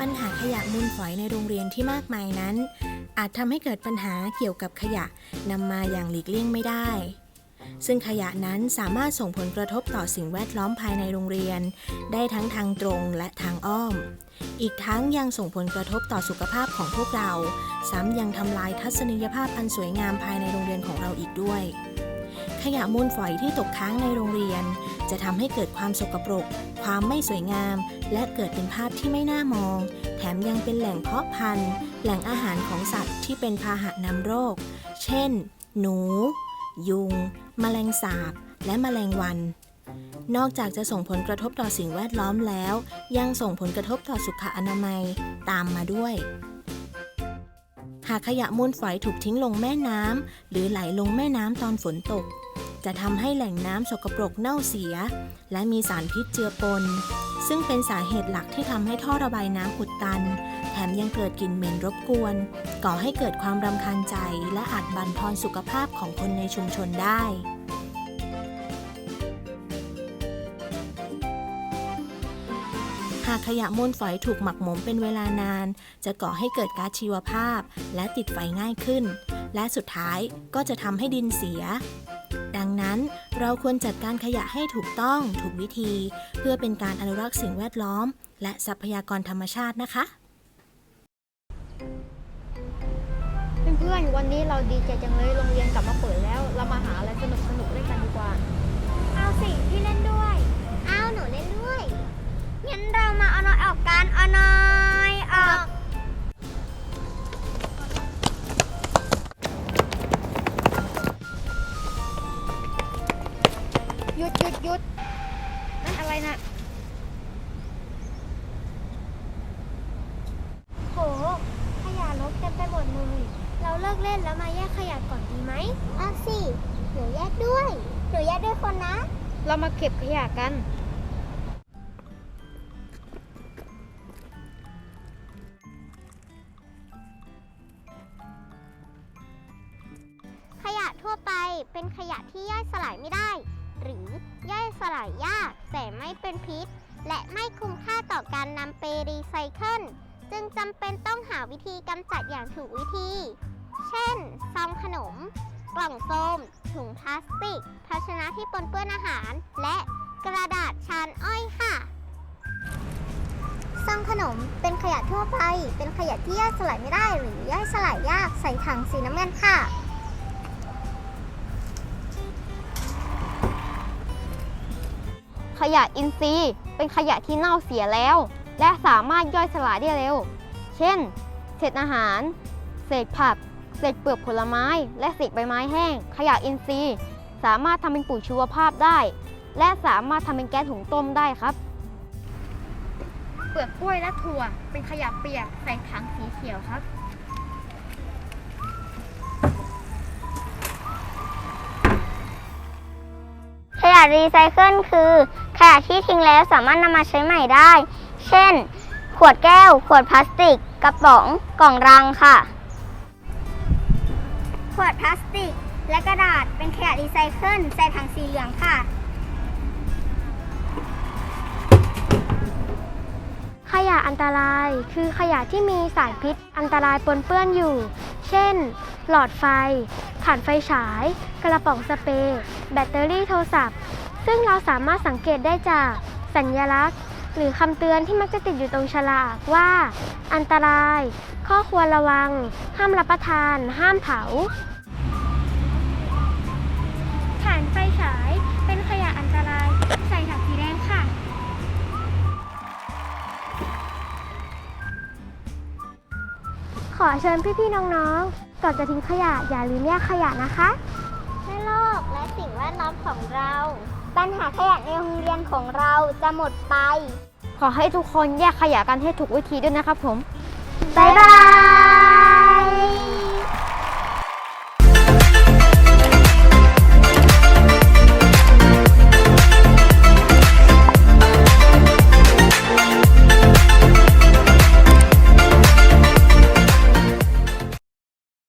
ปัญหาขยะมูลฝอยในโรงเรียนที่มากมายนั้น อาจทำให้เกิดปัญหาเกี่ยวกับขยะนำมาอย่างหลีกเลี่ยงไม่ได้ ซึ่งขยะนั้นสามารถส่งผลกระทบต่อสิ่งแวดล้อมภายในโรงเรียน ได้ทั้งทางตรงและทางอ้อม อีกทั้งยังส่งผลกระทบต่อสุขภาพของพวกเรา ซ้ำยังทำลายทัศนียภาพอันสวยงามภายในโรงเรียนของเราอีกด้วย ขยะมูลฝอยที่ตกค้างในโรงเรียน จะทำให้เกิดความสกปรก ความไม่สวยงาม และเกิดเป็นภาพที่ไม่น่ามอง แถมยังเป็นแหล่งเพาะพันธุ์ แหล่งอาหารของสัตว์ที่เป็นพาหะนำโรค เช่น หนู ยุง แมลงสาบ และแมลงวัน นอกจากจะส่งผลกระทบต่อสิ่งแวดล้อมแล้ว ยังส่งผลกระทบต่อสุขอนามัยตามมาด้วย หากขยะมูลฝอยถูกทิ้งลงแม่น้ำหรือไหลลงแม่น้ำตอนฝนตก จะทำให้แหล่งน้ำสกปรกเน่าเสีย และมีสารพิษเจือปน ซึ่งเป็นสาเหตุหลักที่ทำให้ท่อระบายน้ำอุดตัน แถมยังเกิดกลิ่นเหม็นรบกวน ก่อให้เกิดความรำคาญใจและอาจบั่นทอนสุขภาพของคนในชุมชนได้ หากขยะมูลฝอยถูกหมักหมมเป็นเวลานาน จะก่อให้เกิดก๊าซชีวภาพ และติดไฟง่ายขึ้น และสุดท้ายก็จะทำให้ดินเสีย ดังนั้นเราควรจัดการขยะให้ถูกต้องถูกวิธี เพื่อเป็นการอนุรักษ์สิ่งแวดล้อม และทรัพยากรธรรมชาตินะคะเพื่อนๆวันนี้เราดีใจจังเลยโรงเรียนกลับมาเปิดแล้ว เรามาหาอะไรสนุกสนุกๆเล่นกันดีกว่า หยุดหยุดหยุด นั่นอะไรนะโห ขยะรกเต็มไปหมดเลย เราเลิกเล่นแล้วมาแยกขยะก่อนดีไหมเอาสิหนูแยกด้วยหนูแยกด้วยคนนะ เรามาเก็บขยะกัน ขยะทั่วไปเป็นขยะที่ย่อยสลายไม่ได้ หรือย่อยสลายยากแต่ไม่เป็นพิษ และไม่คุ้มค่าต่อการนำไปรีไซเคิลจึงจำเป็นต้องหาวิธีกำจัดอย่างถูกวิธี เช่นซองขนม กล่องโฟม ถุงพลาสติก ภาชนะที่ปนเปื้อนอาหาร และกระดาษชานอ้อยค่ะซองขนมเป็นขยะทั่วไป เป็นขยะที่ย่อยสลายไม่ได้หรือย่อยสลายยากใส่ถังสีน้ำเงินค่ะ ขยะอินทรีย์ เป็นขยะที่เน่าเสียแล้ว และสามารถย่อยสลายได้เร็ว เช่น เศษอาหาร เศษผัก เศษเปลือกผลไม้ และเศษใบไม้แห้ง ขยะอินทรีย์ สามารถทำเป็นปุ๋ยชีวภาพได้ และสามารถทำเป็นแก๊สหุงต้มได้ครับ เปลือกกล้วยและถั่ว เป็นขยะเปียกใส่ถังสีเขียวครับะรีไซเคิลคือขยะที่ทิ้งแล้วสามารถนำมาใช้ใหม่ได้ เช่น ขวดแก้ว ขวดพลาสติก กระป๋อง กล่องรังค่ะ ขวดพลาสติก และกระดาษเป็นขยะรีไซเคิลใส่ถังสีเหลืองค่ะ ขยะอันตรายคือขยะที่มีสารพิษอันตรายปนเปื้อนอยู่ เช่น หลอดไฟ ถ่านไฟฉาย กระป๋องสเปรย์ แบตเตอรี่โทรศัพท์ ซึ่งเราสามารถสังเกตได้จากสัญลักษณ์ หรือคำเตือนที่มักจะติดอยู่ตรงฉลากว่า อันตราย ข้อควรระวัง ห้ามรับประทาน ห้ามเผาถ่านไฟฉายเป็นขยะอันตราย ใส่ถังสีแดงค่ะ ขอเชิญพี่ๆน้องๆ ก่อนจะทิ้งขยะอย่าลืมแยกขยะนะคะให้โลกและสิ่งแวดล้อมของเรา ปัญหาขยะในโรงเรียนของเราจะหมดไป ขอให้ทุกคนแยกขยะกันให้ถูกวิธีด้วยนะครับผม บ๊ายบาย